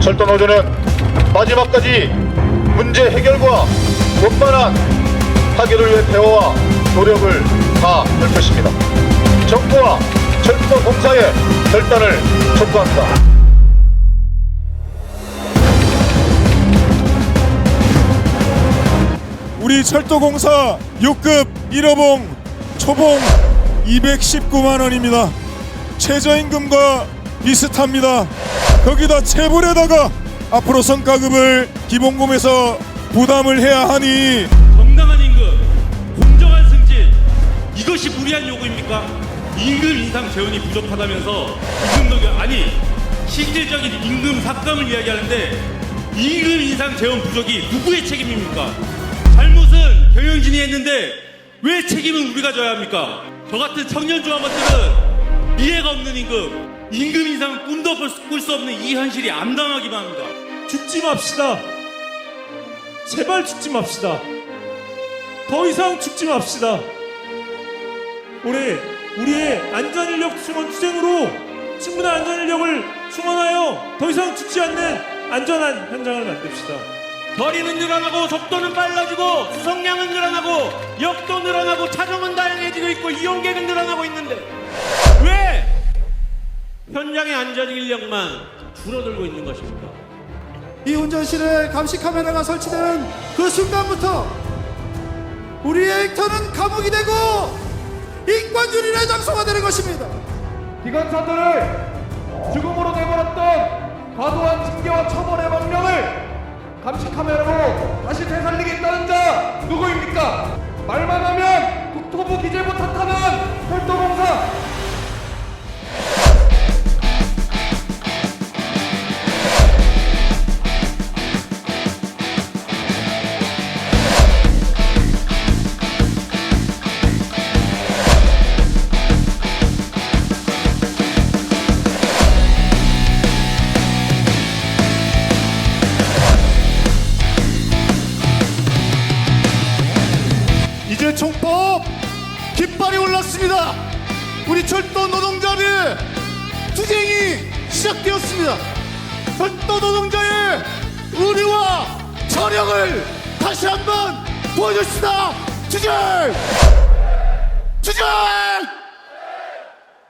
철도 노조는 마지막까지 문제 해결과 원만한 타결을 위해 대화와 노력을 다할 것입니다. 정부와 철도 공사의 결단을 촉구합니다. 우리 철도공사 6급 1호봉 초봉 219만 원입니다. 최저임금과 비슷합니다. 거기다 체불에다가 앞으로 성과급을 기본금에서 부담을 해야 하니 정당한 임금, 공정한 승진 이것이 무리한 요구입니까? 임금 인상 재원이 부족하다면서 임금 녹여 아니 실질적인 임금 삭감을 이야기하는데 임금 인상 재원 부족이 누구의 책임입니까? 잘못은 경영진이 했는데 왜 책임은 우리가 져야 합니까? 저 같은 청년 조합원들은 이해가 없는 임금, 임금 인상 꿈도 꿀 수 없는 이 현실이 암담하기만 합니다. 죽지 맙시다. 제발 죽지 맙시다. 더 이상 죽지 맙시다. 올해 우리의 안전인력 충원 투쟁으로 충분한 안전인력을 충원하여 더 이상 죽지 않는 안전한 현장을 만듭시다. 거리는 늘어나고 속도는 빨라지고 수송량은 늘어나고 역도 늘어나고 차종은 다양해지고 있고 이용객은 늘어나고 있는데 왜 현장의 안전 인력만 줄어들고 있는 것입니까? 이 운전실에 감시 카메라가 설치되는 그 순간부터 우리의 액터는 감옥이 되고 인권주의의 장소가 되는 것입니다. 기관사들을 죽음으로 내버렸던 과도한 징계와 처벌의 명령을 감시 카메라로 다시 되살리겠다는 자 누구입니까? 말만 하면 국토부 기재부 탓하는 철도 이제 총법 깃발이 올랐습니다. 우리 철도 노동자의 투쟁이 시작되었습니다. 철도 노동자의 의리와 저력을 다시 한번 보여줍시다. 투쟁! 투쟁!